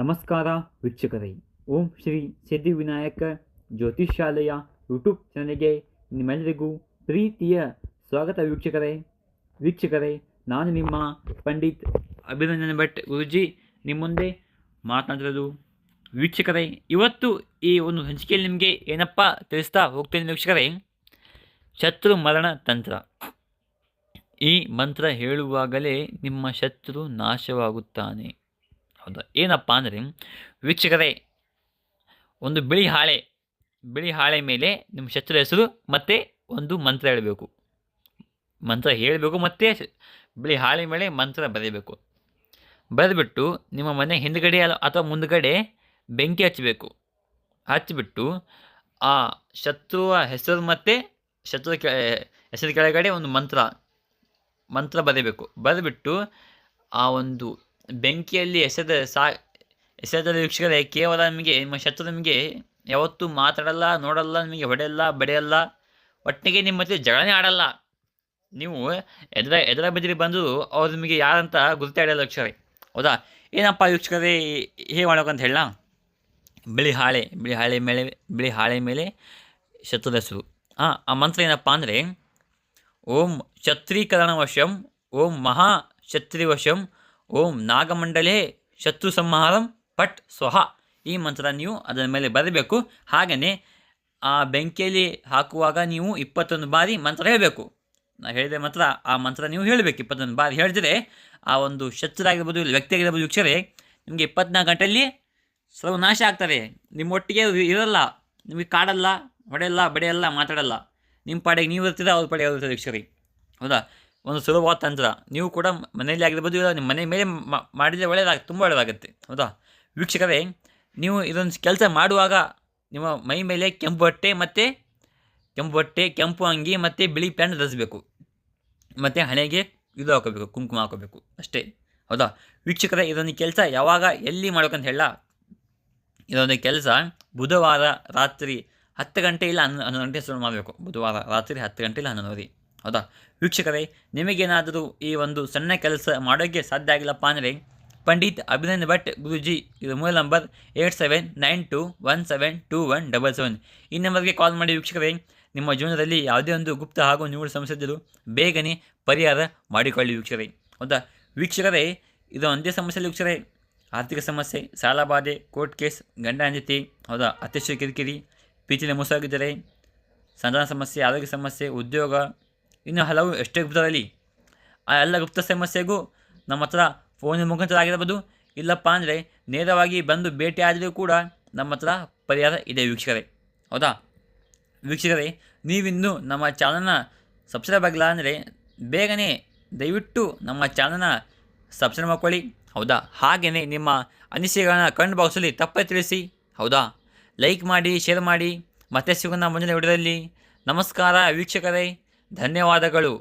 ನಮಸ್ಕಾರ ವೀಕ್ಷಕರೇ. ಓಂ ಶ್ರೀ ಸಿದ್ಧಿವಿನಾಯಕ ಜ್ಯೋತಿಷ್ಯಾಲಯ ಯೂಟ್ಯೂಬ್ ಚಾನಲ್ಗೆ ನಿಮ್ಮೆಲ್ಲರಿಗೂ ಪ್ರೀತಿಯ ಸ್ವಾಗತ ವೀಕ್ಷಕರೇ. ವೀಕ್ಷಕರೇ, ನಾನು ನಿಮ್ಮ ಪಂಡಿತ್ ಅಭಿನಂದನ್ ಭಟ್ ಗುರುಜಿ. ನಿಮ್ಮ ಮುಂದೆ ಮಾತನಾಡಿರೋದು ವೀಕ್ಷಕರೇ, ಇವತ್ತು ಈ ಒಂದು ಹಂಚಿಕೆಯಲ್ಲಿ ನಿಮಗೆ ಏನಪ್ಪ ತಿಳಿಸ್ತಾ ಹೋಗ್ತೇನೆ ವೀಕ್ಷಕರೇ. ಶತ್ರು ಮರಣ ತಂತ್ರ. ಈ ಮಂತ್ರ ಹೇಳುವಾಗಲೇ ನಿಮ್ಮ ಶತ್ರು ನಾಶವಾಗುತ್ತಾನೆ. ಹೌದಾ. ಏನಪ್ಪ ಅಂದರೆ ವೀಕ್ಷಕರೇ, ಒಂದು ಬಿಳಿ ಹಾಳೆ ಬಿಳಿ ಹಾಳೆ ಮೇಲೆ ನಿಮ್ಮ ಶತ್ರು ಹೆಸರು ಮತ್ತು ಒಂದು ಮಂತ್ರ ಹೇಳಬೇಕು. ಮಂತ್ರ ಹೇಳಬೇಕು ಮತ್ತು ಬಿಳಿ ಹಾಳೆ ಮೇಲೆ ಮಂತ್ರ ಬರೆಯಬೇಕು. ಬರೆದ್ಬಿಟ್ಟು ನಿಮ್ಮ ಮನೆ ಹಿಂದ್ಗಡೆ ಅಥವಾ ಮುಂದುಗಡೆ ಬೆಂಕಿ ಹಚ್ಚಬೇಕು. ಹಚ್ಚಿಬಿಟ್ಟು ಆ ಶತ್ರುವ ಹೆಸರು ಮತ್ತು ಶತ್ರು ಕೆ, ಹೆಸರು ಕೆಳಗಡೆ ಒಂದು ಮಂತ್ರ ಮಂತ್ರ ಬರೆಯಬೇಕು. ಬರೆದ್ಬಿಟ್ಟು ಆ ಒಂದು ಬೆಂಕಿಯಲ್ಲಿ ಎಸೆದ ಸಾ, ಎಸೆದ ವೀಕ್ಷಕರೇ ಕೇವಲ ನಿಮಗೆ ನಿಮ್ಮ ಶತ್ರು ನಿಮಗೆ ಯಾವತ್ತೂ ಮಾತಾಡಲ್ಲ, ನೋಡಲ್ಲ, ನಿಮಗೆ ಹೊಡೆಯಲ್ಲ, ಬಡಿಯಲ್ಲ, ಒಟ್ಟಿಗೆ ನಿಮ್ಮ ಜೊತೆ ಜಗಳನೇ ಆಡಲ್ಲ. ನೀವು ಎದುರ ಎದುರ ಬೆದರಿ ಬಂದು ಅವ್ರು ನಿಮಗೆ ಯಾರಂತ ಗುರುತೇ ಹೇಳಲ್ಲ ವೀಕ್ಷಕರೇ ಹೌದಾ? ಏನಪ್ಪ ವೀಕ್ಷಕರೇ ಹೇಗೆ ಮಾಡ್ಬೇಕಂತ ಹೇಳ ಬಿಳಿ ಹಾಳೆ ಬಿಳಿ ಹಾಳೆ ಮೇಲೆ, ಬಿಳಿ ಹಾಳೆ ಮೇಲೆ ಶತ್ರುದ ಹೆಸರು ಹಾಂ ಆ ಮಂತ್ರ ಏನಪ್ಪ ಅಂದರೆ, ಓಂ ಛತ್ರೀಕರಣವಶಂ ಓಂ ಮಹಾ ಛತ್ರಿವಶಂ ಓಂ ನಾಗಮಂಡಲೇ ಶತ್ರು ಸಂಹಾರಂ ಪಟ್ ಸ್ವಹ. ಈ ಮಂತ್ರ ನೀವು ಅದರ ಮೇಲೆ ಬರಬೇಕು. ಹಾಗೆಯೇ ಆ ಬೆಂಕಿಯಲ್ಲಿ ಹಾಕುವಾಗ ನೀವು ಇಪ್ಪತ್ತೊಂದು ಬಾರಿ ಮಂತ್ರ ಹೇಳಬೇಕು. ನಾನು ಹೇಳಿದ ಮಾತ್ರ ಆ ಮಂತ್ರ ನೀವು ಹೇಳಬೇಕು. ಇಪ್ಪತ್ತೊಂದು ಬಾರಿ ಹೇಳಿದರೆ ಆ ಒಂದು ಶತ್ರುರಾಗಿರ್ಬೋದು ಇಲ್ಲ ವ್ಯಕ್ತಿ ಆಗಿರ್ಬೋದು ವೀಕ್ಷರೇ, ನಿಮಗೆ ಇಪ್ಪತ್ನಾಲ್ಕು ಗಂಟೆಯಲ್ಲಿ ಸರ್ವನಾಶ ಆಗ್ತಾರೆ. ನಿಮ್ಮೊಟ್ಟಿಗೆ ಒಟ್ಟಿಗೆ ಇರಲ್ಲ, ನಿಮಗೆ ಕಾಡಲ್ಲ ಹೊಡೆಯಲ್ಲ ಬಡಿಯಲ್ಲ ಮಾತಾಡಲ್ಲ. ನಿಮ್ಮ ಪಾಡಿಗೆ ನೀವು ಇರ್ತೀರ, ಅವ್ರ ಪಾಡಿಗೆ ಅವ್ರು ಇರ್ತಾರೆ ವೀಕ್ಷರಿ. ಹೌದಾ? ಒಂದು ಸುಲಭವಾದ ತಂತ್ರ. ನೀವು ಕೂಡ ಮನೆಯಲ್ಲಿ ಆಗಿರ್ಬೋದು, ಇಲ್ಲ ನಿಮ್ಮ ಮನೆ ಮೇಲೆ ಮಾಡಿದರೆ ಒಳ್ಳೆಯದಾಗ ತುಂಬ ಒಳ್ಳೆಯದಾಗುತ್ತೆ ಹೌದಾ? ವೀಕ್ಷಕರೇ, ನೀವು ಇದೊಂದು ಕೆಲಸ ಮಾಡುವಾಗ ನಿಮ್ಮ ಮೈ ಮೇಲೆ ಕೆಂಪು ಬಟ್ಟೆ ಮತ್ತು ಕೆಂಪು ಬಟ್ಟೆ, ಕೆಂಪು ಅಂಗಿ ಮತ್ತು ಬಿಳಿ ಪ್ಯಾಂಟ್ ಧರಿಸಬೇಕು. ಮತ್ತು ಹಣೆಗೆ ಇದು ಹಾಕೋಬೇಕು, ಕುಂಕುಮ ಹಾಕೋಬೇಕು ಅಷ್ಟೇ. ಹೌದಾ? ವೀಕ್ಷಕರೇ, ಇದೊಂದು ಕೆಲಸ ಯಾವಾಗ ಎಲ್ಲಿ ಮಾಡ್ಬೇಕಂತ ಹೇಳ. ಇದೊಂದು ಕೆಲಸ ಬುಧವಾರ ರಾತ್ರಿ ಹತ್ತು ಗಂಟೆ ಇಲ್ಲ ಹನ್ನೊಂದು ಹನ್ನೊಂದು ಗಂಟೆ ಶುರು ಮಾಡಬೇಕು. ಬುಧವಾರ ರಾತ್ರಿ ಹತ್ತು ಗಂಟೆ ಇಲ್ಲ ಹನ್ನೊಂದುವರೆ ಹೌದಾ? ವೀಕ್ಷಕರೇ, ನಿಮಗೇನಾದರೂ ಈ ಒಂದು ಸಣ್ಣ ಕೆಲಸ ಮಾಡೋಕ್ಕೆ ಸಾಧ್ಯ ಆಗಿಲ್ಲಪ್ಪ ಅಂದರೆ, ಪಂಡಿತ್ ಅಭಿನಂದ್ ಭಟ್ ಗುರುಜಿ, ಇದು ಮೂಲ number eight seven nine two one seven two one double seven. ಈ ನಂಬರ್ಗೆ ಕಾಲ್ ಮಾಡಿ ವೀಕ್ಷಕರೇ, ನಿಮ್ಮ ಜೀವನದಲ್ಲಿ ಯಾವುದೇ ಒಂದು ಗುಪ್ತ ಹಾಗೂ ನಿಗೂಢ ಸಮಸ್ಯೆ ಇದ್ದರೂ ಬೇಗನೆ ಪರಿಹಾರ ಮಾಡಿಕೊಳ್ಳಿ ವೀಕ್ಷಕರೇ. ಹೌದಾ? ವೀಕ್ಷಕರೇ, ಇದು ಒಂದೇ ಸಮಸ್ಯೆ ವೀಕ್ಷಕರೇ. ಆರ್ಥಿಕ ಸಮಸ್ಯೆ ಸಾಲಬಾಧೆ ಕೋರ್ಟ್ ಕೇಸ್, ಗಂಡ ಅಂಜತಿ ಹೌದಾ? ಅತ್ಯಶ್ಯ ಕಿರಿಕಿರಿ ಪ್ರೀತಿಯಲ್ಲಿ ಮೋಸವಾಗಿದ್ದರೆ ಸಂಧಾನ ಸಮಸ್ಯೆ, ಆರೋಗ್ಯ ಸಮಸ್ಯೆ, ಉದ್ಯೋಗ ಇನ್ನು ಹಲವು ಎಷ್ಟೇ ಗುಪ್ತರಲ್ಲಿ ಆ ಎಲ್ಲ ಗುಪ್ತ ಸಮಸ್ಯೆಗೂ ನಮ್ಮ ಹತ್ರ ಫೋನಿನ ಮುಖಾಂತರ ಆಗಿರಬಹುದು. ಇಲ್ಲಪ್ಪ ಅಂದರೆ ನೇರವಾಗಿ ಬಂದು ಭೇಟಿ ಆದರೂ ಕೂಡ ನಮ್ಮ ಹತ್ರ ಪರಿಹಾರ ಇದೆ ವೀಕ್ಷಕರೇ. ಹೌದಾ? ವೀಕ್ಷಕರೇ, ನೀವಿನ್ನು ನಮ್ಮ ಚಾನಲ್ನ ಸಬ್ಸ್ಕ್ರೈಬ್ ಆಗಿಲ್ಲ ಅಂದರೆ ಬೇಗನೆ ದಯವಿಟ್ಟು ನಮ್ಮ ಚಾನಲ್ನ ಸಬ್ಸ್ಕ್ರೈಬ್ ಮಾಡ್ಕೊಳ್ಳಿ. ಹೌದಾ? ಹಾಗೆಯೇ ನಿಮ್ಮ ಅನಿಸಿಕೆಗಳನ್ನ ಕಣ್ಣು ಬಾಕ್ಸಲ್ಲಿ ತಪ್ಪೇ ತಿಳಿಸಿ. ಹೌದಾ? ಲೈಕ್ ಮಾಡಿ ಶೇರ್ ಮಾಡಿ. ಮತ್ತೆ ಸಿಗೋಣ ಮುಂದಿನ ವಿಡಿಯೋದಲ್ಲಿ ನಮಸ್ಕಾರ ವೀಕ್ಷಕರೇ. ಧನ್ಯವಾದಗಳು.